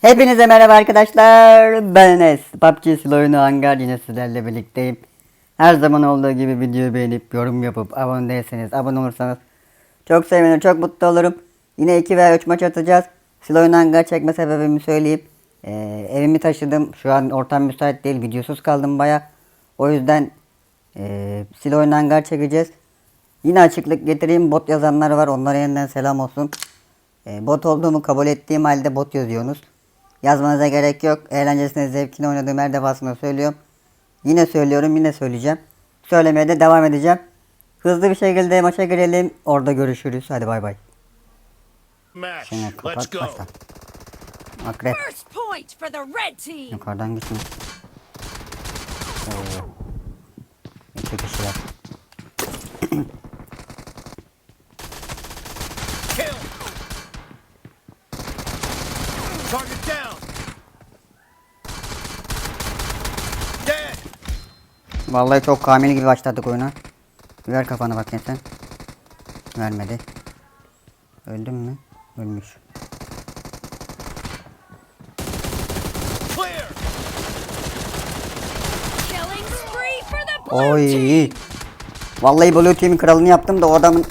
Hepinize merhaba arkadaşlar. Ben Enes. PUBG Sil oyunu Hangar yine sizlerle birlikteyim. Her zaman olduğu gibi videoyu beğenip yorum yapıp abone değilseniz abone olursanız çok sevinirim, çok mutlu olurum. Yine 2 veya 3 maç atacağız. Sil oyunu Hangar çekme sebebimi söyleyeyim. Ee, evimi taşıdım. Şu an ortam müsait değil. Videosuz kaldım baya. O yüzden ee, Sil oyunu Hangar çekeceğiz. Yine açıklık getireyim. Bot yazanlar var. Onlara yeniden selam olsun. E, bot olduğumu kabul ettiğim halde bot yazıyorsunuz. Yazmanıza gerek yok. Eğlencesine zevkine oynadığım her defasında söylüyorum. Yine söylüyorum yine söyleyeceğim. Söylemeye de devam edeceğim. Hızlı bir şekilde maça girelim. Orada görüşürüz. Hadi bay bay. Match. Şimdi Let's kapat go. başla. Akrep. First point for the red team. Yukarıdan gitme. Oo. İki kişiler. Vallahi çok kamil gibi başladık oyuna. Ver kafanı bakayım sen. Vermedi. Öldün mü? Ölmüş. Oy. Vallahi Blue Team'in kralını yaptım da o adamın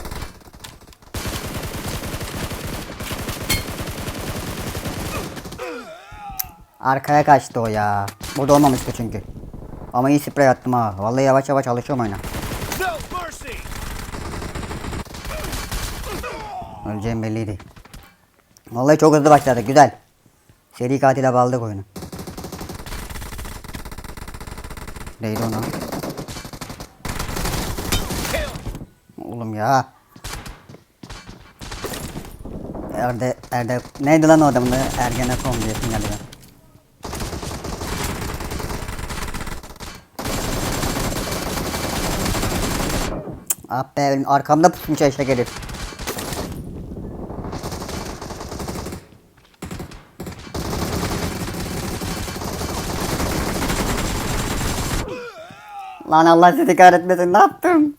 Arkaya kaçtı o ya. Burada olmamıştı çünkü. Ama iyi sprey attım ha. Vallahi yavaş yavaş alışıyorum oyuna. Öleceğim belliydi. Vallahi çok hızlı başladı. Güzel. Seri katile bağladık oyunu. Neydi ona? Oğlum ya. Erde, Erde, neydi lan o adamın? Ergenekon diyorsun galiba. Ah be benim arkamda pusmuş eşek herif. Lan Allah sizi kahretmesin ne yaptım?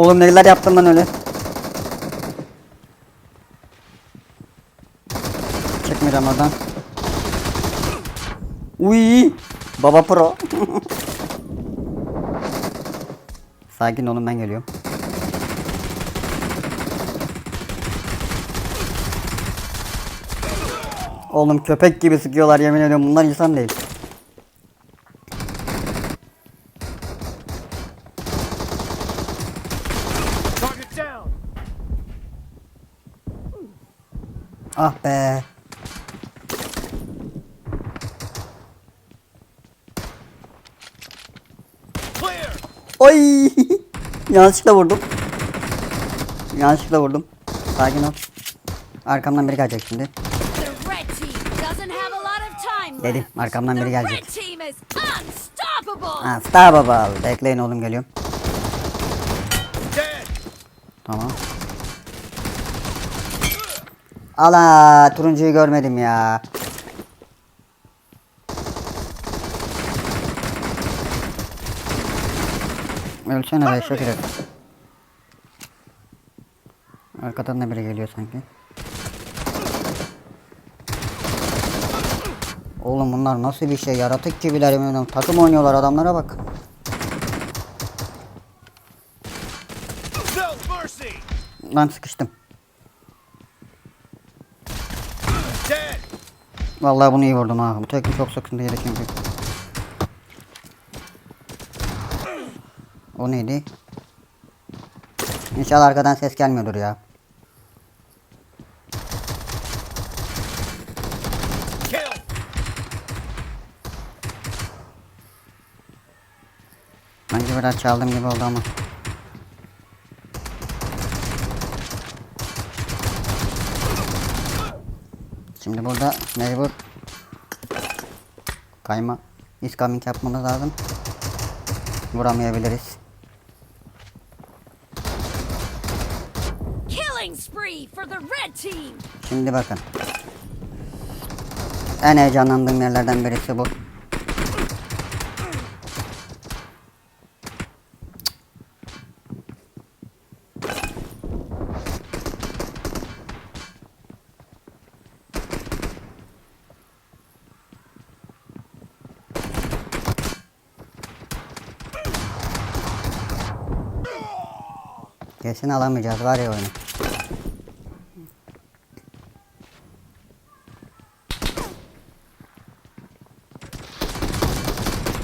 Oğlum neler yaptım ben öyle? Çekmeyeceğim oradan. Uy, baba pro. Sakin olun ben geliyorum. Oğlum köpek gibi sıkıyorlar yemin ediyorum bunlar insan değil. Ah be. Oy! Yanlışlıkla vurdum. Yanlışlıkla vurdum. Sakin ol. Arkamdan biri gelecek şimdi. Dedim, arkamdan biri gelecek. unstoppable. Bekleyin oğlum geliyorum. Tamam. Ala turuncuyu görmedim ya. Ölsene be şok herif. Arkadan da biri geliyor sanki. Oğlum bunlar nasıl bir şey yaratık gibiler yemin ediyorum. Takım oynuyorlar adamlara bak. Lan sıkıştım. Vallahi bunu iyi vurdum ha. Bu teknik çok sıkıntıydı çünkü. O neydi? İnşallah arkadan ses gelmiyordur ya. Bence biraz çaldım gibi oldu ama. Şimdi burada mecbur kayma iskaming yapmamız lazım. Vuramayabiliriz. Killing spree for the red team. Şimdi bakın. En heyecanlandığım yerlerden birisi bu. Kesin alamayacağız var ya oyunu.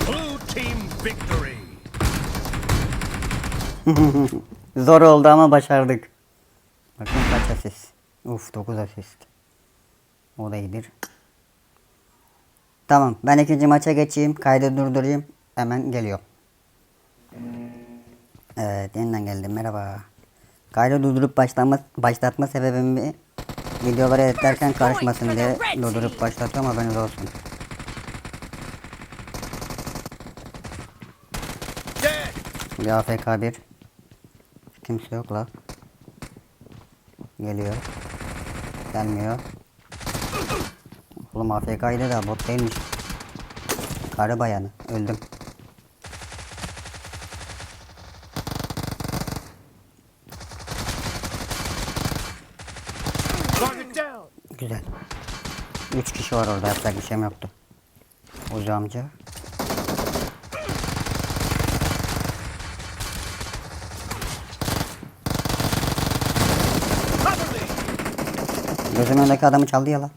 Blue team victory. Zor oldu ama başardık. Bakın kaç asist. Uf 9 asist. O da iyidir. Tamam ben ikinci maça geçeyim. Kaydı durdurayım. Hemen geliyor. Evet yeniden geldim merhaba. Kaydı durdurup başlatma, başlatma sebebimi videoları editlerken karışmasın diye durdurup başlatıyorum haberiniz olsun. Bir AFK bir. Kimse yok la. Geliyor. Gelmiyor. Oğlum AFK'ydı da bot değilmiş. Karı bayanı. Öldüm. 3 kişi var orada yapacak bir şeyim yoktu. Ucu amca. Gözümün önündeki adamı çaldı ya lan.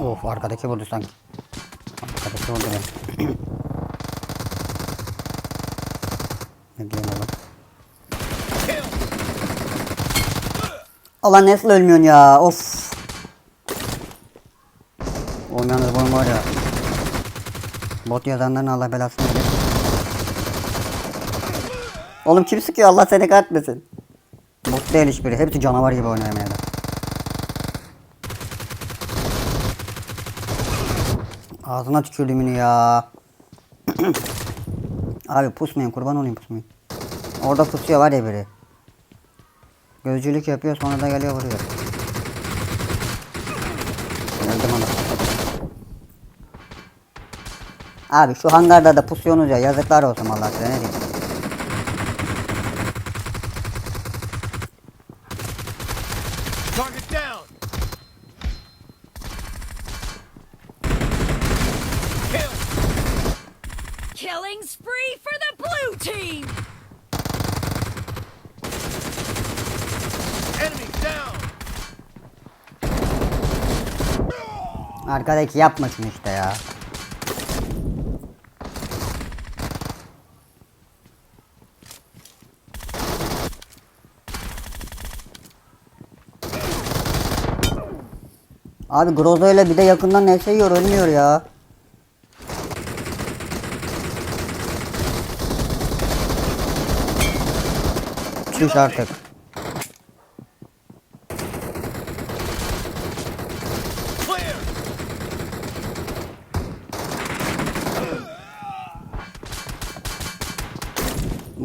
Of arkadaki vurdu sanki. Arkadaki vurdu beni. ne diyeyim oğlum. Allah nasıl ölmüyorsun ya of. Yalnız bu var ya. Bot yazanların Allah belasını verir. Oğlum kim sıkıyor Allah seni kahretmesin. Bot değil hiçbiri. Hepsi canavar gibi oynuyor ederim. Ağzına tükürdümünü ya. Abi pusmayın kurban olayım pusmayın. Orada pusuyor var ya biri. Gözcülük yapıyor sonra da geliyor vuruyor. Öldüm ona. Abi şu hangarda da pusuyorsunuz ya yazıklar olsun Allah size ne diyeyim. Arkadaki yapmasın işte ya. Abi Grozo ile bir de yakından neyse yiyor ölmüyor ya. Çüş artık.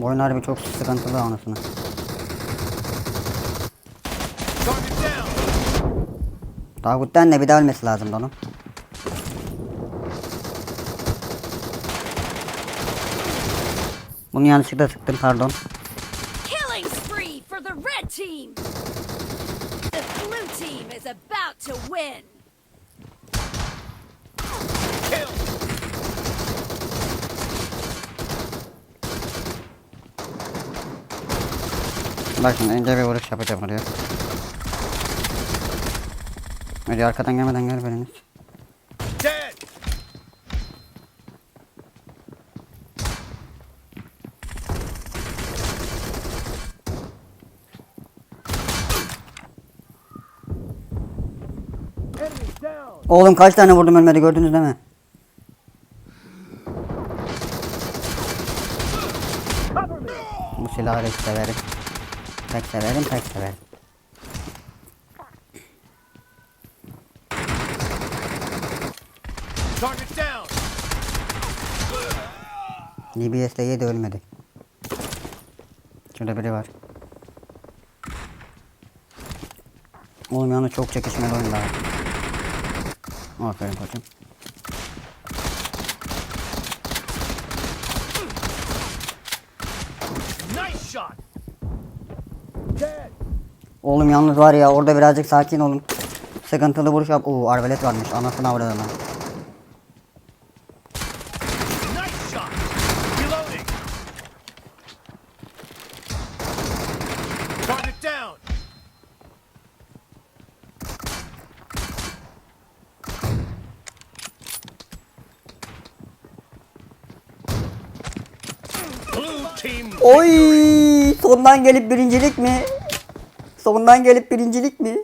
Bu harbi çok sıkıntılı anasını. Davut'tan ne bir daha ölmesi lazımdı onun. Bunu yanlışlıkla sıktım pardon. The blue team is about to win! Bak şimdi ince bir vuruş yapacağım oraya. Hadi arkadan gelmeden gel biriniz. Oğlum kaç tane vurdum ölmedi gördünüz değil mi? Bu silahı pek severim. Pek severim pek severim. DBS'le yedi ölmedi. Şurada biri var. Oğlum yani çok çekişmeli oyunda. Aferin koçum. Oğlum yalnız var ya orada birazcık sakin olun. Sıkıntılı vuruş yap. Oo arbelet varmış. Anasını team. Oy! Sondan gelip birincilik mi? Sondan gelip birincilik mi?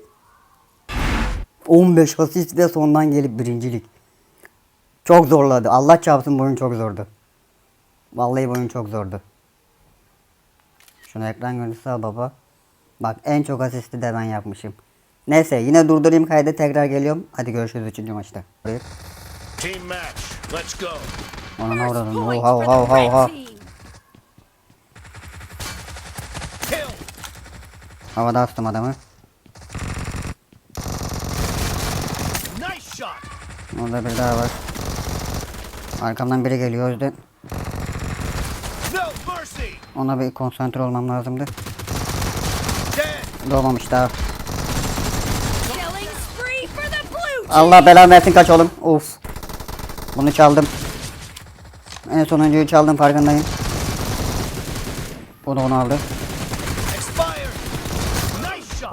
15 asist ve sondan gelip birincilik. Çok zorladı. Allah çarpsın bu oyun çok zordu. Vallahi bu oyun çok zordu. Şunu ekran görüntüsü al baba. Bak en çok asisti de ben yapmışım. Neyse yine durdurayım kaydı tekrar geliyorum. Hadi görüşürüz 3. maçta. Team match. Let's go. Ona ne uğradın? Oha oha oha oha. team. Kill. Havada astım adamı. Nice shot. Orada bir daha var. Arkamdan biri geliyor o yüzden. Ona bir konsantre olmam lazımdı. Doğmamış daha. Allah belanı versin kaç oğlum. Uf. Bunu çaldım. En sonuncuyu çaldım farkındayım. Bu da onu aldı.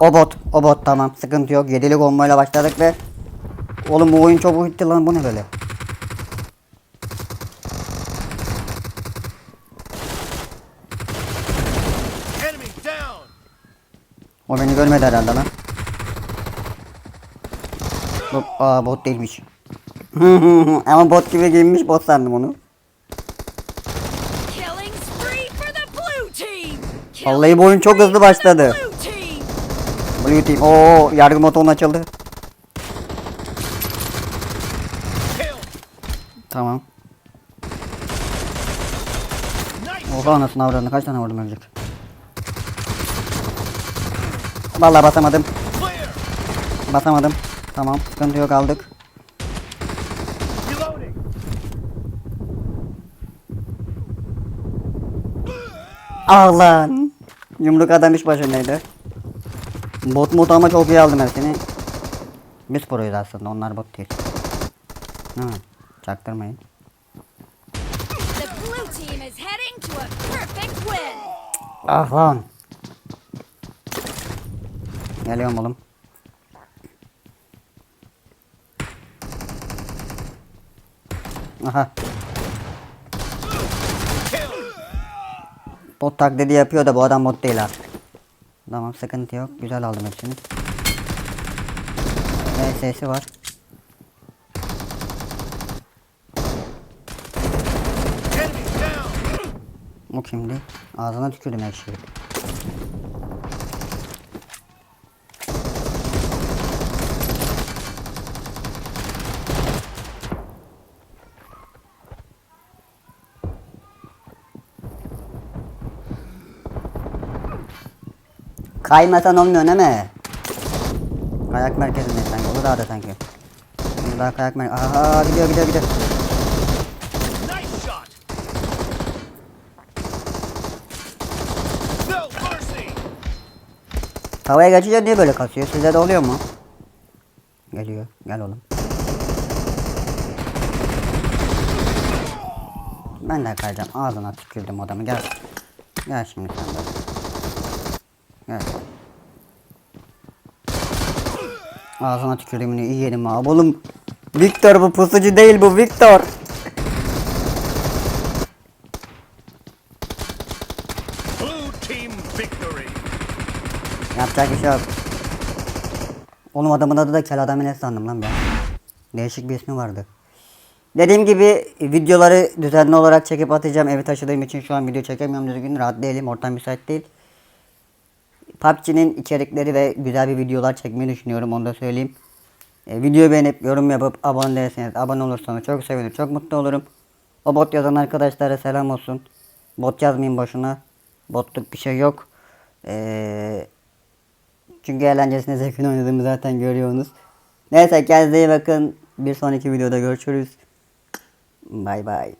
O bot. O bot tamam. Sıkıntı yok. Yedili bombayla başladık ve Oğlum bu oyun çok bitti lan bu ne böyle? Enemy down. O beni görmedi herhalde lan. Hop, aa bot değilmiş. Ama bot gibi giyinmiş bot sandım onu. Vallahi bu oyun çok hızlı başladı. Team. Oo yargı motorun açıldı. Tamam. Oha anasını avradını kaç tane vurdum ölecek. Vallahi basamadım. Basamadım. Tamam sıkıntı yok aldık. Ah lan. Yumruk adam iş başındaydı. Bot mod ama çok iyi aldım hepsini. Biz proyuz aslında onlar bot değil. Ha, çaktırmayın. Ah lan. Geliyorum oğlum. Aha. Bot taklidi yapıyor da bu adam bot değil ha. Tamam sıkıntı yok. Güzel aldım hepsini. VS'si var. O kimdi? Ağzına tükürdüm her şeyi. Kaymasan olmuyor değil mi? Kayak merkezinde sanki. Olur daha da sanki. Şimdi daha kayak merkezi. Aha gidiyor gidiyor gidiyor. Havaya geçince niye böyle kasıyor? Sizde de oluyor mu? Geliyor. Gel oğlum. Ben de kayacağım. Ağzına tükürdüm adamı. Gel. Gel şimdi sen de. Gel. Ağzına tükürdüm iyi yedim abi. Oğlum. Victor bu pusucu değil bu Victor. Blue team victory. Yapacak bir şey yok. Oğlum adamın adı da Kel Adamines sandım lan ben. Değişik bir ismi vardı. Dediğim gibi videoları düzenli olarak çekip atacağım. Evi taşıdığım için şu an video çekemiyorum düzgün. Rahat değilim. Ortam müsait değil. PUBG'nin içerikleri ve güzel bir videolar çekmeyi düşünüyorum. Onu da söyleyeyim. E, videoyu beğenip yorum yapıp abone değilseniz abone olursanız çok sevinirim. Çok mutlu olurum. O bot yazan arkadaşlara selam olsun. Bot yazmayın boşuna. Botluk bir şey yok. Eee Çünkü eğlencesine zevkini oynadığımı zaten görüyorsunuz. Neyse kendinize iyi bakın. Bir sonraki videoda görüşürüz. Bay bay.